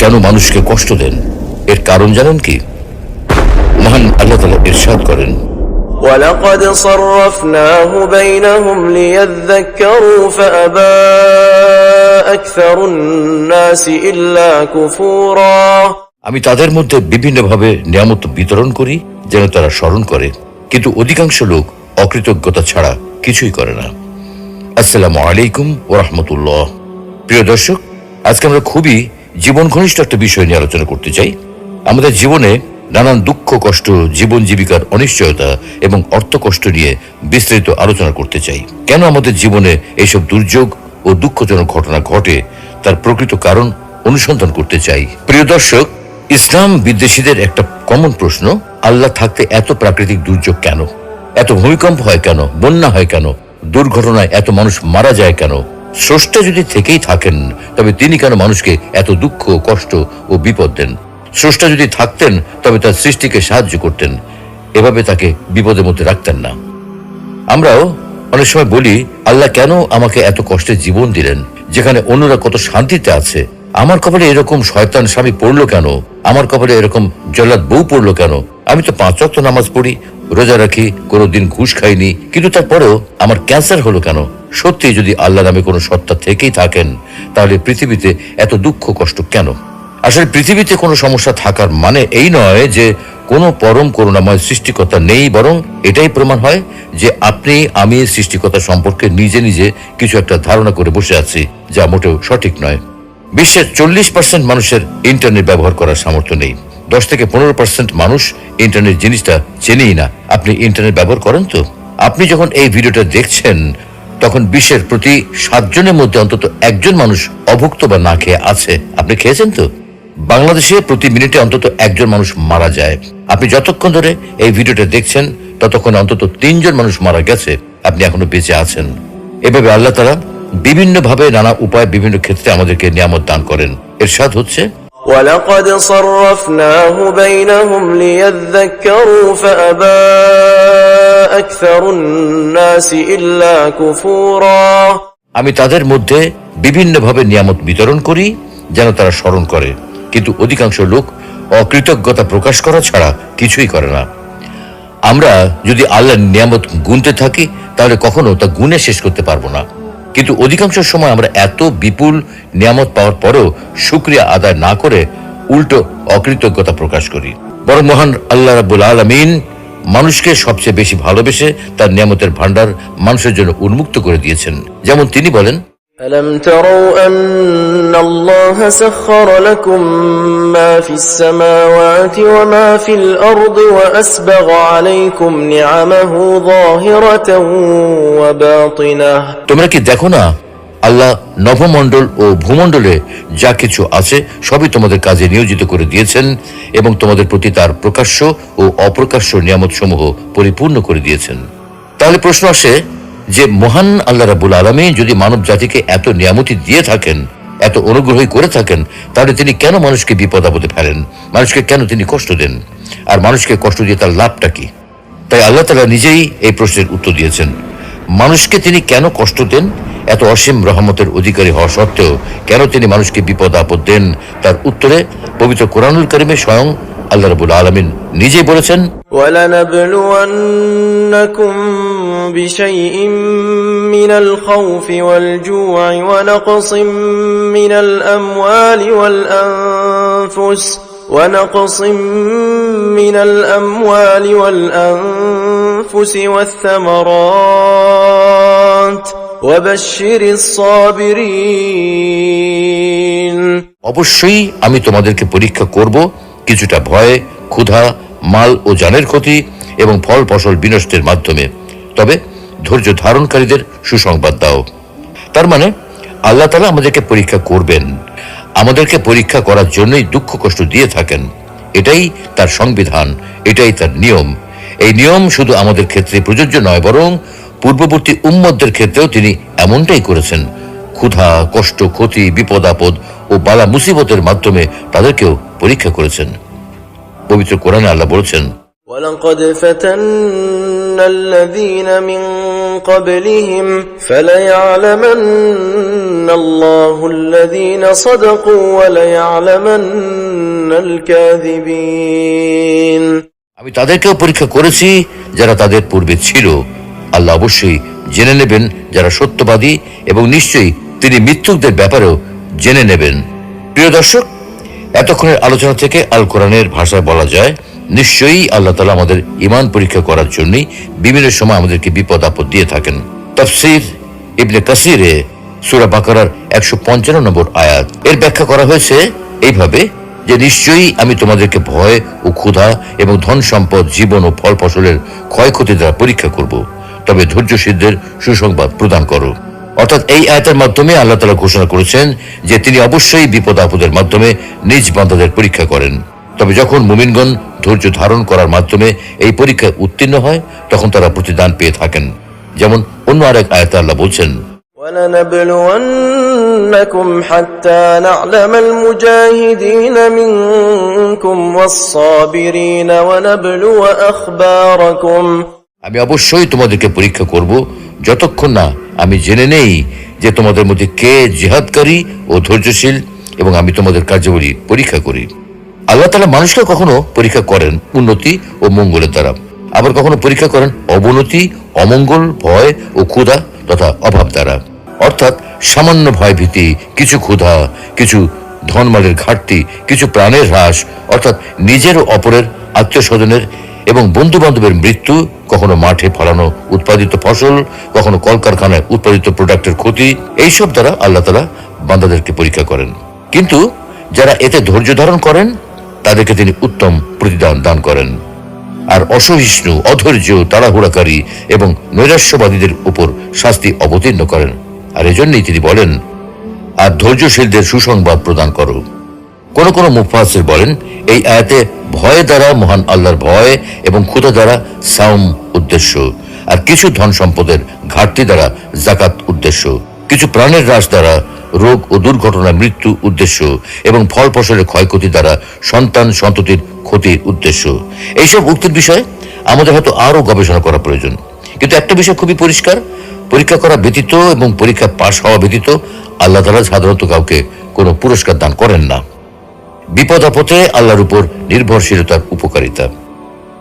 কেন মানুষকে কষ্ট দেন এর কারণ জানেন কি মহান আল্লাহ তালা ইরশাদ করেন ولقد صرفناه بينهم ليذكروا فأبى أكثر الناس إلا كفورا আমি তাদের মধ্যে বিভিন্নভাবে নিয়ামত বিতরণ করি যেন তারা স্মরণ করে কিন্তু অধিকাংশ লোক অকৃতজ্ঞতা ছাড়া কিছুই করে না আসসালামু আলাইকুম ও রহমতুল্লাহ প্রিয় দর্শক আজকে আমরা খুবই জীবন ঘনিষ্ঠ একটা বিষয় নিয়ে আলোচনা করতে চাই। আমাদের জীবনে নানান দুঃখ, কষ্ট, জীবন জীবিকার অনিশ্চয়তা এবং অর্থ কষ্ট নিয়ে বিস্তারিত আলোচনা করতে চাই। কেন আমাদের জীবনে এইসব দুর্যোগ ও দুঃখজনক ঘটনা ঘটে তার প্রকৃত কারণ অনুসন্ধান করতে চাই। প্রিয় দর্শক, ইসলাম বিদ্বেষীদের একটা কমন প্রশ্ন, আল্লাহ থাকতে এত প্রাকৃতিক দুর্যোগ কেন? এত ভূমিকম্প হয় কেন? বন্যা হয় কেন? দুর্ঘটনায় এত মানুষ মারা যায় কেন? স্রষ্টা যদি থেকেই থাকেন, তবে তিনি কেন মানুষকে এত দুঃখ, কষ্ট ও বিপদ দেন? স্রষ্টা যদি থাকতেন, তবে তার সৃষ্টিকে সাহায্য করতেন। এভাবে তাকে বিপদের মধ্যে রাখতেন না। আমরাও অনেক সময় বলি, আল্লাহ কেন আমাকে এত কষ্টের জীবন দিলেন? যেখানে অন্যরা কত শান্তিতে আছে। আমার কপালে এরকম শয়তান স্বামী পড়ল কেন? আমার কপালে এরকম জল্লাদ বউ পড়ল কেন? আমি তো পাঁচ রক্ত নামাজ পড়ি রোজা রাখি, কোনোদিন ঘুষ খাইনি, কিন্তু তারপরেও আমার ক্যান্সার হলো কেন? সত্যি যদি আল্লাহ নামে কোনো সত্তা থেকেই থাকেন, তাহলে পৃথিবীতে এত দুঃখ কষ্ট কেন? আসলে পৃথিবীতে কোনো সমস্যা থাকার মানে এই নয় যে কোনো পরম করুণাময় সৃষ্টিকর্তা নেই, বরং এটাই প্রমাণ হয় যে আপনি, আমি সৃষ্টিকর্তা সম্পর্কে নিজে নিজে কিছু একটা ধারণা করে বসে আছি, যা মোটেও সঠিক নয়। বিশ্বের চল্লিশ পার্সেন্ট মানুষের ইন্টারনেট ব্যবহার করার সামর্থ্য নেই। দশ থেকে পনেরো পার্সেন্ট মানুষ ইন্টারনেট জিনিসটা চেনেই না। আপনি ইন্টারনেট ব্যবহার করেন তো? আপনি যখন এই ভিডিওটা দেখছেন, তখন বিশ্বের প্রতি সাতজনের মধ্যে অন্তত একজন মানুষ অভুক্ত বা না খেয়ে আছে। আপনি খেয়েছেন তো? বাংলাদেশে প্রতি মিনিটে অন্তত একজন মানুষ মারা যায়। আপনি যতক্ষণ ধরে এই ভিডিওটা দেখছেন, ততক্ষণ অন্তত তিনজন মানুষ মারা গেছে। আপনি এখনও বেঁচে আছেন। এভাবে আল্লাহ তারা বিভিন্নভাবে নানা উপায় বিভিন্ন ক্ষেত্রে আমাদেরকে নিয়ামত দান করেন। এর সাথ হচ্ছে ولقد صرفناه بينهم ليذكروا فأبى أكثر الناس إلا كفورا আমি তাদের মধ্যে বিভিন্নভাবে নিয়ামত বিতরণ করি যেন তারা স্মরণ করে কিন্তু অধিকাংশ লোক অকৃতজ্ঞতা প্রকাশ করা ছাড়া কিছুই করে না আমরা যদি আল্লাহর নিয়ামত গুনতে থাকি তাহলে কখনো তা গুনে শেষ করতে পারবো না কিন্তু অধিকাংশ সময় আমরা এত বিপুল নিয়ামত পাওয়ার পরেও সুক্রিয়া আদায় না করে উল্টো অকৃতজ্ঞতা প্রকাশ করি। বরং মহান আল্লাহ রাবুল আলমিন মানুষকে সবচেয়ে বেশি ভালোবেসে তার নিয়ামতের ভাণ্ডার মানুষের জন্য উন্মুক্ত করে দিয়েছেন। যেমন তিনি বলেন ألم تروا أن الله سخر لكم ما في السماوات وما في الأرض وأسبغ عليكم نعمه ظاهرة وباطنة তোমরা কি দেখো না আল্লাহ নভমণ্ডল ও ভূমণ্ডলে যা কিছু আছে সবই তোমাদের কাজে নিয়োজিত করে দিয়েছেন এবং তোমাদের প্রতি তার প্রকাশ্য ও অপ্রকাশ্য নিয়ামত সমূহ পরিপূর্ণ করে দিয়েছেন তাহলে প্রশ্ন আসে যে মহান আল্লাহ রাবুল আলমী যদি মানব জাতিকে এত নিয়ামতি দিয়ে থাকেন, এত অনুগ্রহ করে থাকেন, তাহলে তিনি কেন মানুষকে বিপদ আপদে ফেলেন? মানুষকে কেন তিনি কষ্ট দেন? আর মানুষকে কষ্ট দিয়ে তার লাভটা কি? তাই আল্লাহ তালা নিজেই এই প্রশ্নের উত্তর দিয়েছেন। মানুষকে তিনি কেন কষ্ট দেন? এত অসীম রহমতের অধিকারী হওয়া সত্ত্বেও কেন তিনি মানুষকে বিপদ আপদ দেন? তার উত্তরে পবিত্র কোরআনুল করিমে স্বয়ং আল্লাহ রবুল আলমিন নিজেই বলেছেন بشيء من الخوف والجوع ونقص من الأموال والأنفس ونقص من الأموال والأنفس والثمرات وبشر الصابرين অবশ্যই আমি তোমাদেরকে পরীক্ষা করব কিছুটা ভয় ক্ষুধা মাল ও জানের ক্ষতি এবং ফল ফসল বিনষ্টের মাধ্যমে তবে ধৈর্য ধারণকারীদের সুসংবাদ দাও। তার মানে আল্লাহ তালা আমাদেরকে পরীক্ষা করবেন। আমাদেরকে পরীক্ষা করার জন্যই দুঃখ কষ্ট দিয়ে থাকেন। এটাই তার সংবিধান, এটাই তার নিয়ম। এই নিয়ম শুধু আমাদের ক্ষেত্রে প্রযোজ্য নয়, বরং পূর্ববর্তী উম্মতদের ক্ষেত্রেও তিনি এমনটাই করেছেন। ক্ষুধা, কষ্ট, ক্ষতি, বিপদ, আপদ ও বালা মুসিবতের মাধ্যমে তাদেরকেও পরীক্ষা করেছেন। পবিত্র কোরআনে আল্লাহ বলেছেন الذين من قبلهم فليعلمن الله الذين صدقوا وليعلمن الكاذبين আমি তাদেরকেও পরীক্ষা করেছি যারা তাদের পূর্বে ছিল আল্লাহ অবশ্যই জেনে নেবেন যারা সত্যবাদী এবং নিশ্চয়ই তিনি মৃত্যুকদের ব্যাপারেও জেনে নেবেন প্রিয় দর্শক এতক্ষণের আলোচনা থেকে আল কোরআনের ভাষায় বলা যায় নিশ্চয়ই আল্লাহ তালা আমাদের ইমান পরীক্ষা করার জন্যই বিভিন্ন সময় আমাদেরকে বিপদ আপদ দিয়ে থাকেন। তফসির ইবনে কাসিরে সুরা বাকারার একশো পঞ্চান্ন নম্বর আয়াত। এর ব্যাখ্যা করা হয়েছে এইভাবে যে নিশ্চয়ই আমি তোমাদেরকে ভয় ও ক্ষুধা এবং ধন সম্পদ, জীবন ও ফল ফসলের ক্ষয়ক্ষতি দ্বারা পরীক্ষা করব। তবে ধৈর্যশীলদের সুসংবাদ প্রদান করো। অর্থাৎ এই আয়াতের মাধ্যমে আল্লাহ তালা ঘোষণা করেছেন যে তিনি অবশ্যই বিপদ আপদের মাধ্যমে নিজ বান্দাদের পরীক্ষা করেন। তবে যখন মুমিনগণ ধৈর্য ধারণ করার মাধ্যমে এই পরীক্ষায় উত্তীর্ণ হয় তখন তারা প্রতিদান পেয়ে থাকেন যেমন অন্য আরেক আয়াতে আল্লাহ বলছেন ولنبلونكم حتى نعلم المجاهدين منكم والصابرين ونبلو أخباركم আমি অবশ্যই তোমাদেরকে পরীক্ষা করব যতক্ষণ না আমি জেনে নেই যে তোমাদের মধ্যে কে জিহাদকারী ও ধৈর্যশীল এবং আমি তোমাদের কার্যাবলী পরীক্ষা করি আল্লাহ তালা মানুষকে কখনো পরীক্ষা করেন উন্নতি ও মঙ্গলের দ্বারা। আবার কখনো পরীক্ষা করেন অবনতি, অমঙ্গল, ভয় ও ক্ষুধা তথা অভাব দ্বারা। অর্থাৎ সামান্য ভয় ভীতি কিছু ক্ষুধা, কিছু ধনমালের ঘাটতি, কিছু প্রাণের হ্রাস, অর্থাৎ নিজের ও অপরের আত্মীয় স্বজনের এবং বন্ধু বান্ধবের মৃত্যু, কখনো মাঠে ফলানো উৎপাদিত ফসল, কখনো কলকারখানায় উৎপাদিত প্রোডাক্টের ক্ষতি, এইসব দ্বারা আল্লাহ তালা বান্দাদেরকে পরীক্ষা করেন। কিন্তু যারা এতে ধৈর্য ধারণ করেন তাদেরকে তিনি উত্তম প্রতিদান দান করেন। আর অসহিষ্ণু, অধৈর্য, তাড়াহুড়াকারী এবং নৈরাশ্যবাদীদের উপর শাস্তি অবতীর্ণ করেন। আর এজন্যই তিনি বলেন, আর ধৈর্যশীলদের সুসংবাদ প্রদান করো। কোন কোন মুফাসির বলেন, এই আয়াতে ভয় দ্বারা মহান আল্লাহর ভয় এবং ক্ষুধা দ্বারা সাউম উদ্দেশ্য, আর কিছু ধন সম্পদের ঘাটতি দ্বারা জাকাত উদ্দেশ্য, কিছু প্রাণের হ্রাস দ্বারা রোগ ও দুর্ঘটনা মৃত্যু উদ্দেশ্য এবং ফল ফসলের ক্ষয়ক্ষতি দ্বারা সন্তান সন্ততির ক্ষতির উদ্দেশ্য। এইসব উক্তির বিষয়ে আমাদের হয়তো আরও গবেষণা করা প্রয়োজন। কিন্তু একটা বিষয় খুবই পরিষ্কার, পরীক্ষা করা ব্যতীত এবং পরীক্ষা পাশ হওয়া ব্যতীত আল্লাহ তালা সাধারণত কাউকে কোনো পুরস্কার দান করেন না। বিপদ আপদে আল্লাহর উপর নির্ভরশীলতার উপকারিতা।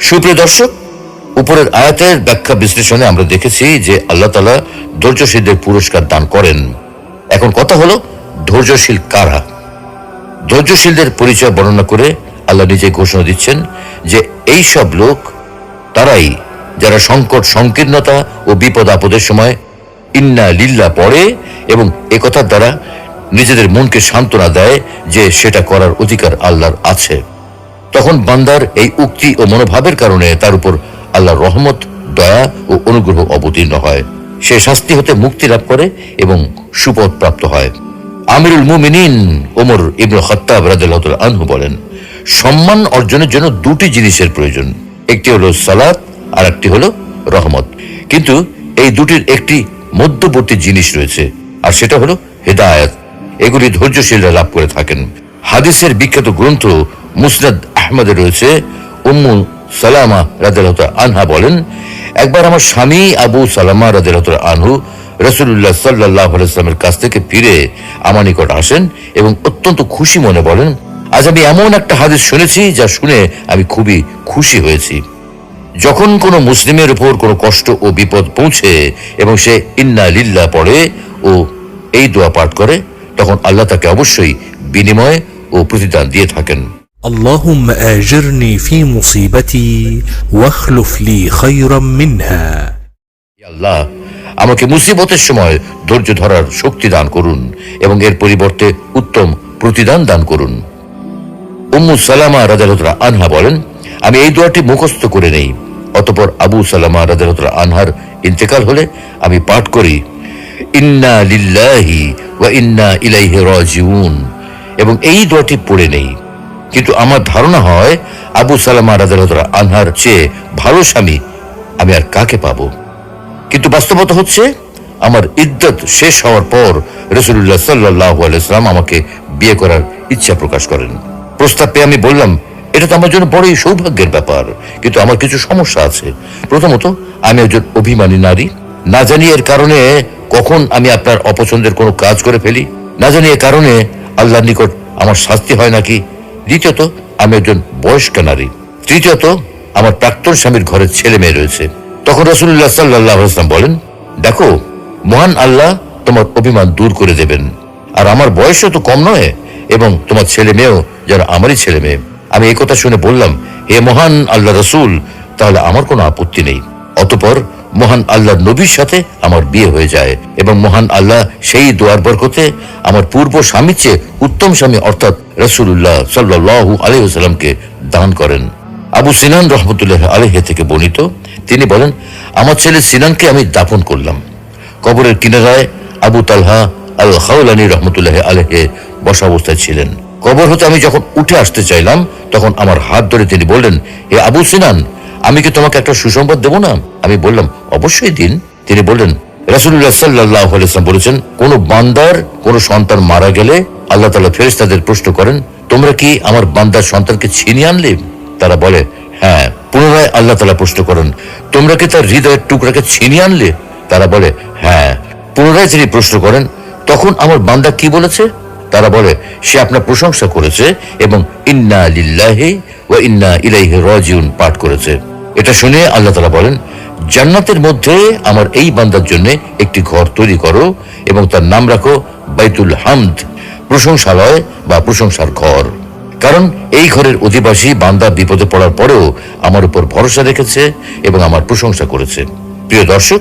সুপ্রিয় দর্শক, উপরের আয়াতের ব্যাখ্যা বিশ্লেষণে আমরা দেখেছি যে আল্লাহ তালা ধৈর্যশীলদের পুরস্কার দান করেন। এখন কথা হলো ধৈর্যশীল কারা? ধৈর্যশীলদের পরিচয় বর্ণনা করে আল্লাহ নিজে ঘোষণা দিচ্ছেন যে এই সব লোক, তারাই যারা সংকট, সংকীর্ণতা ও বিপদ আপদের সময় ইন্না লিল্লা পড়ে এবং একথার দ্বারা নিজেদের মনকে সান্ত্বনা দেয় যে সেটা করার অধিকার আল্লাহর আছে। তখন বান্দার এই উক্তি ও মনোভাবের কারণে তার উপর আল্লাহর রহমত, দয়া ও অনুগ্রহ অবতীর্ণ হয়। সে শাস্তি হতে মুক্তি লাভ করে এবং সুপথ প্রাপ্ত হয়। আমিরুল মুমিনিন ওমর খত্তাব রাদিয়াল্লাহু তাআলা আনহু বলেন, সম্মান অর্জনের জন্য দুটি জিনিসের প্রয়োজন। একটি হলো সালাত আর একটি হলো রহমত। কিন্তু এই দুটির একটি মধ্যবর্তী জিনিস রয়েছে, আর সেটা হলো হেদায়েত। এগুলি ধৈর্যশীলরা লাভ করে থাকেন। হাদিসের বিখ্যাত গ্রন্থ মুসনাদ আহমদে রয়েছে উম্মু সালামা রাদিয়াল্লাহু আনহা বলেন, একবার আমার স্বামী আবু সালামা রাদিয়াল্লাহু আনহু রসুল্লাহ সাল্লাহ আলাইসলামের কাছ থেকে ফিরে আমার নিকট আসেন এবং অত্যন্ত খুশি মনে বলেন, আজ আমি এমন একটা হাদিস শুনেছি যা শুনে আমি খুবই খুশি হয়েছি। যখন কোনো মুসলিমের উপর কোনো কষ্ট ও বিপদ পৌঁছে এবং সে ইন্না লিল্লা পড়ে ও এই দোয়া পাঠ করে, তখন আল্লাহ তাকে অবশ্যই বিনিময় ও প্রতিদান দিয়ে থাকেন। اللهم آجرني في مصيبتي واخلف لي خيرا منها হে আল্লাহ আমাকে মুসিবতের সময় ধৈর্য ধরার শক্তি দান করুন এবং এর পরিবর্তে উত্তম প্রতিদান দান করুন উম্মু সালামা রাজালতরা আনহা বলেন আমি এই দোয়াটি মুখস্থ করে নেই অতপর আবু সালামা রাজালতরা আনহার ইন্তেকাল হলে আমি পাঠ করি ইন্না লিল্লাহি ওয়া ইন্না ইলাইহি রাজিউন এবং এই দোয়াটি পড়ে নেই কিন্তু আমার ধারণা হয় আবু সালামা রাজালতরা আনহার চেয়ে ভালো স্বামী আমি আর কাকে পাবো? কিন্তু বাস্তবতা হচ্ছে আমার ইদ্যত শেষ হওয়ার পর রসুল্লাহ সাল্লাহ আলাইসলাম আমাকে বিয়ে করার ইচ্ছা প্রকাশ করেন। প্রস্তাব পেয়ে আমি বললাম, এটা তো আমার জন্য বড়ই সৌভাগ্যের ব্যাপার, কিন্তু আমার কিছু সমস্যা আছে। প্রথমত, আমি একজন অভিমানী নারী। না জানি এর কারণে কখন আমি আপনার অপছন্দের কোনো কাজ করে ফেলি। না জানি এ কারণে আল্লাহর নিকট আমার শাস্তি হয় নাকি। দ্বিতীয়ত, আমি একজন বয়স্ক নারী। তৃতীয়ত, আমার প্রাক্তন স্বামীর ঘরে ছেলে মেয়ে রয়েছে। তখন রসুল্লাহ সাল্লাহ আসলাম বলেন, দেখো, মহান আল্লাহ তোমার অভিমান দূর করে দেবেন। আর আমার বয়সও তো কম নয়, এবং তোমার ছেলে মেয়েও যেন আমারই ছেলে মেয়ে। আমি এই কথা শুনে বললাম, হে মহান আল্লাহ রসুল, তাহলে আমার কোনো আপত্তি নেই। অতপর মহান আল্লাহ নবীর সাথে আমার বিয়ে হয়ে যায় এবং মহান আল্লাহ সেই দোয়ার বরকতে আমার পূর্ব স্বামীর চেয়ে উত্তম স্বামী অর্থাৎ রসুল্লাহ সাল্লাহু আলহিহাস্লামকে দান করেন। আবু সিনান রহমতুল্লাহ আলহে থেকে বর্ণিত, তিনি বলেন, আমার ছেলে সিনানকে আমি দাপন করলাম। কবরের কিনারায় আবু তালহা আল খাউলানি রহমতুল্লাহ আলহে বসা অবস্থায় ছিলেন। কবর হতে আমি যখন উঠে আসতে চাইলাম, তখন আমার হাত ধরে তিনি বললেন, হে আবু সিনান, আমি কি তোমাকে একটা সুসংবাদ দেবো না? আমি বললাম অবশ্যই দিন। তিনি বললেন রাসুল্লাহ সাল্লাহ আলাইসলাম বলেছেন, কোন বান্দার কোন সন্তান মারা গেলে আল্লাহ তালা ফেরেস তাদের প্রশ্ন করেন, তোমরা কি আমার বান্দার সন্তানকে ছিনিয়ে আনলে? তারা বলে হ্যাঁ। পুনরায় আল্লাহ তালা প্রশ্ন করেন, তোমরা কি তার হৃদয়ের টুকরাকে ছিনিয়ে আনলে? তারা বলে হ্যাঁ। পুনরায় তিনি প্রশ্ন করেন, তখন আমার বান্দা কি বলেছে? তারা বলে, সে আপনার প্রশংসা করেছে এবং ইন্না ইন্না ইলাইহি রাজিউন পাঠ করেছে। এটা শুনে আল্লাহ তালা বলেন জান্নাতের মধ্যে আমার এই বান্দার জন্য একটি ঘর তৈরি করো এবং তার নাম রাখো বাইতুল হামদ, প্রশংসালয় বা প্রশংসার ঘর। কারণ এই ঘরের অধিবাসী বান্দা বিপদে পড়ার পরেও আমার উপর ভরসা রেখেছে এবং আমার প্রশংসা করেছে। প্রিয় দর্শক,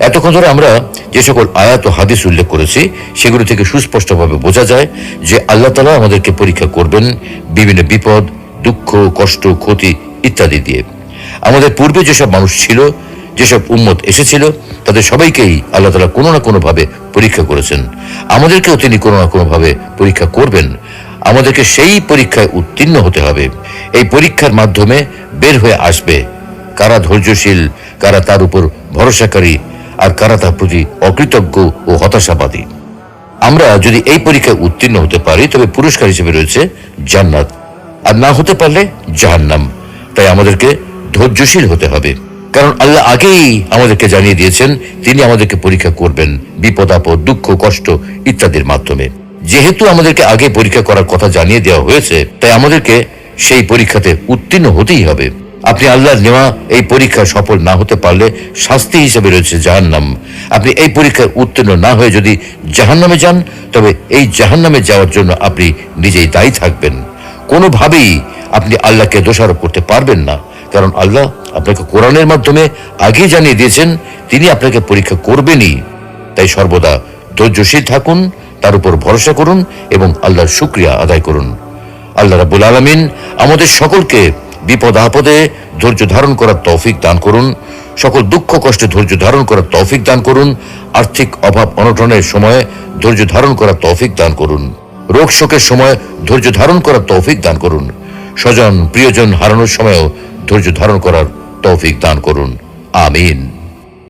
এতক্ষণ ধরে আমরা যে সকল আয়াত ও হাদিস উল্লেখ করেছি, সেগুলো থেকে সুস্পষ্টভাবে বোঝা যায় যে আল্লাহ তালা আমাদেরকে পরীক্ষা করবেন বিভিন্ন বিপদ, দুঃখ, কষ্ট, ক্ষতি ইত্যাদি দিয়ে। আমাদের পূর্বে যেসব মানুষ ছিল যেসব উম্মত এসেছিল, তাদের সবাইকেই আল্লাহ তালা কোনো না কোনোভাবে পরীক্ষা করেছেন। আমাদেরকেও তিনি কোনো না কোনোভাবে পরীক্ষা করবেন। আমাদেরকে সেই পরীক্ষায় উত্তীর্ণ হতে হবে। এই পরীক্ষার মাধ্যমে বের হয়ে আসবে কারা ধৈর্যশীল, কারা তার উপর ভরসাকারী, আর কারা তার প্রতি অকৃতজ্ঞ ও হতাশাবাদী। আমরা যদি এই পরীক্ষায় উত্তীর্ণ হতে পারি, তবে পুরস্কার হিসেবে রয়েছে জান্নাত। আর না হতে পারলে জাহান্নাম। তাই আমাদেরকে ধৈর্যশীল হতে হবে। কারণ আল্লাহ আগেই আমাদেরকে জানিয়ে দিয়েছেন, তিনি আমাদেরকে পরীক্ষা করবেন, বিপদ, আপদ, দুঃখ, কষ্ট ইত্যাদির মাধ্যমে। যেহেতু আমাদেরকে আগে পরীক্ষা করার কথা জানিয়ে দেওয়া হয়েছে, তাই আমাদেরকে সেই পরীক্ষাতে উত্তীর্ণ হতেই হবে। আপনি আল্লাহর নেওয়া এই পরীক্ষায় সফল না হতে পারলে শাস্তি হিসেবে রয়েছে জাহান্নাম। আপনি এই পরীক্ষায় উত্তীর্ণ না হয়ে যদি জাহান্নামে যান, তবে এই জাহান্নামে যাওয়ার জন্য আপনি নিজেই দায়ী থাকবেন। কোনোভাবেই আপনি আল্লাহকে দোষারোপ করতে পারবেন না। কারণ আল্লাহ আপনাকে কোরআনের মাধ্যমে আগে জানিয়ে দিয়েছেন, তিনি আপনাকে পরীক্ষা করবেনই। তাই সর্বদা ধৈর্যশীল থাকুন, তার উপর ভরসা করুন এবং আল্লাহর শুক্রিয়া আদায় করুন। আল্লাহ রাবুল আলমিন আমাদের সকলকে বিপদ আপদে ধৈর্য ধারণ করার তৌফিক দান করুন, সকল দুঃখ কষ্টে ধৈর্য ধারণ করার তৌফিক দান করুন, আর্থিক অভাব অনটনের সময়ে ধৈর্য ধারণ করার তৌফিক দান করুন, রোগ শোকের সময় ধৈর্য ধারণ করার তৌফিক দান করুন, স্বজন, প্রিয়জন হারানোর সময়ও ধৈর্য ধারণ করার তৌফিক দান করুন। আমিন।